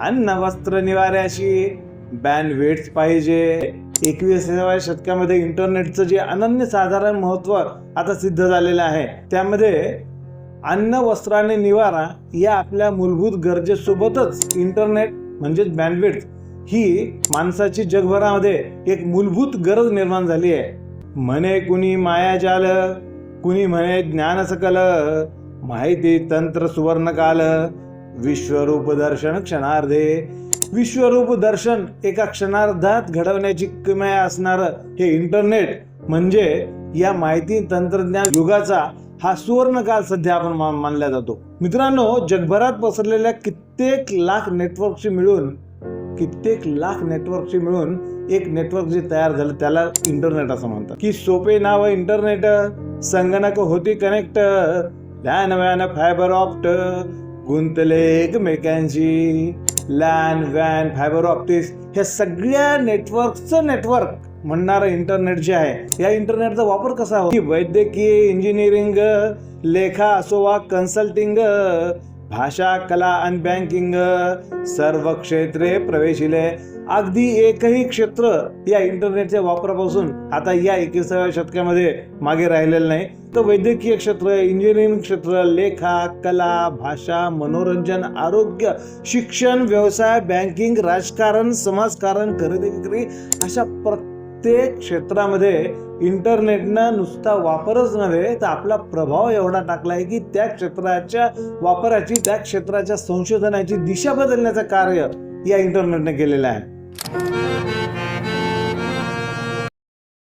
अन्न वस्त्र निवाऱ्याशी बँडविड्थ पाहिजे. एकविसाव्या शतकामध्ये इंटरनेटचं जे अनन्य साधारण महत्त्व आता सिद्ध झालेलं आहे त्यामध्ये अन्न वस्त्र आणि निवारा या आपल्या मूलभूत गरजेसोबतच इंटरनेट म्हणजेच बँडविड्थ ही माणसाची जगभरामध्ये एक मूलभूत गरज निर्माण झाली आहे. म्हणे कुणी माया जाल कुणी म्हणे ज्ञान सकल माहिती तंत्र सुवर्ण काल विश्वरूप दर्शन क्षणार्धे. विश्वरूप दर्शन एका क्षणार्धात घडवण्याची किमया असणारं हे इंटरनेट म्हणजे या माहिती तंत्रज्ञान युगाचा हा सुवर्णकाल सध्या आपण मानला जातो. मित्रांनो जगभरात पसरलेल्या कित्येक लाख नेटवर्कशी मिळून कित्येक लाख नेटवर्कशी मिळून एक नेटवर्क जे तयार झालं त्याला इंटरनेट असं म्हणतात. की सोपे नाव इंटरनेट संगणक होती कनेक्ट लॅन वॅन फायबर ऑप्ट गुंतले एकमेकांशी लॅन वॅन फायबर ऑप्टिक्स ह्या सगळ्या नेटवर्कचं नेटवर्क म्हणणारं इंटरनेट जे आहे या इंटरनेटचा वापर कसा हो? की वैद्यकीय इंजिनिअरिंग लेखा असो वा कन्सल्टिंग भाषा कला आणि बँकिंग सर्व क्षेत्रे प्रवेशिले. अगदी एकही क्षेत्र या इंटरनेटच्या वापरापासून आता या एकविसाव्या शतकामध्ये मागे राहिलेलं नाही. तर वैद्यकीय क्षेत्र इंजिनिअरिंग क्षेत्र लेखा कला भाषा मनोरंजन आरोग्य शिक्षण व्यवसाय बँकिंग राजकारण समाजकारण खरेदी विक्री अशा प्रत्येक प्रत्येक क्षेत्रामध्ये इंटरनेटनं नुसता वापरच नव्हे तर आपला प्रभाव एवढा टाकलाय की त्या क्षेत्राच्या वापराची त्या क्षेत्राच्या संशोधनाची दिशा बदलण्याचं कार्य या इंटरनेटने केलेलं आहे.